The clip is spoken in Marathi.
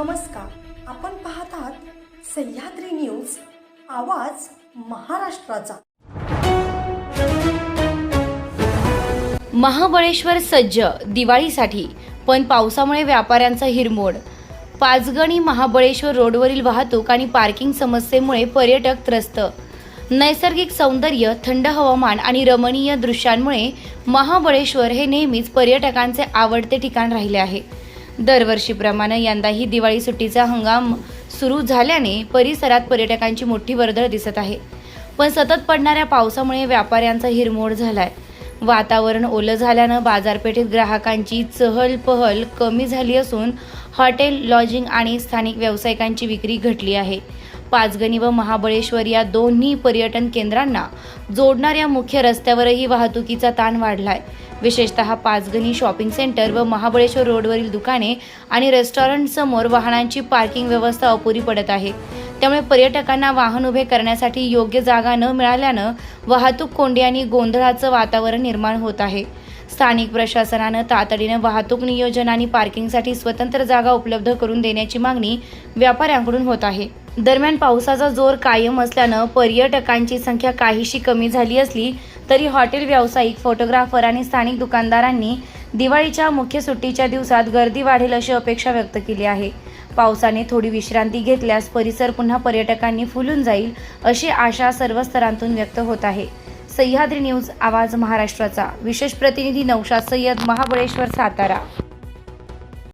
नमस्कार. आपण पाहत आहात सह्याद्री न्यूज आवाज महाराष्ट्राचा. महाबळेश्वर सज्ज दिवाळीसाठी पण पावसामुळे व्यापाऱ्यांचा हिरमोड. पाचगणी महाबळेश्वर रोडवरील वाहतूक आणि पार्किंग समस्येमुळे पर्यटक त्रस्त. नैसर्गिक सौंदर्य थंड हवामान आणि रमणीय दृश्यांमुळे महाबळेश्वर हे नेहमीच पर्यटकांचे आवडते ठिकाण राहिले आहे. दरवर्षीप्रमाणे यंदाही दिवाळी सुट्टीचा हंगाम सुरू झाल्याने परिसरात पर्यटकांची मोठी वर्दळ दिसत आहे. पण सतत पडणाऱ्या पावसामुळे व्यापाऱ्यांचा हिरमोड झालाय. वातावरण ओलं झाल्यानं बाजारपेठेत ग्राहकांची चहल पहल कमी झाली असून हॉटेल लॉजिंग आणि स्थानिक व्यावसायिकांची विक्री घटली आहे. पाचगणी व महाबळेश्वर या दोन्ही पर्यटन केंद्रांना जोडणाऱ्या मुख्य रस्त्यावरही वाहतुकीचा ताण वाढलाय. विशेषतः पाचगणी शॉपिंग सेंटर व महाबळेश्वर रोडवरील दुकाने आणि रेस्टॉरंट समोर वाहनांची पार्किंग व्यवस्था अपुरी पडत आहे. त्यामुळे पर्यटकांना वाहन उभे करण्यासाठी योग्य जागा न मिळाल्यानं वाहतूक कोंडी आणि गोंधळाचं वातावरण निर्माण होत आहे. स्थानिक प्रशासनानं तातडीनं वाहतूक नियोजन आणि पार्किंगसाठी स्वतंत्र जागा उपलब्ध करून देण्याची मागणी व्यापाऱ्यांकडून होत आहे. दरम्यान पावसाचा जोर कायम असल्यानं पर्यटकांची संख्या काहीशी कमी झाली असली तरी हॉटेल व्यावसायिक फोटोग्राफर आणि स्थानिक दुकानदारांनी दिवाळीच्या मुख्य सुट्टीच्या दिवसात गर्दी वाढेल अशी अपेक्षा व्यक्त केली आहे. पावसाने थोडी विश्रांती घेतल्यास परिसर पुन्हा पर्यटकांनी फुलून जाईल अशी आशा सर्व स्तरांतून व्यक्त होत आहे. सह्याद्री न्यूज आवाज महाराष्ट्राचा. विशेष प्रतिनिधी नौशाद सय्यद महाबळेश्वर सातारा.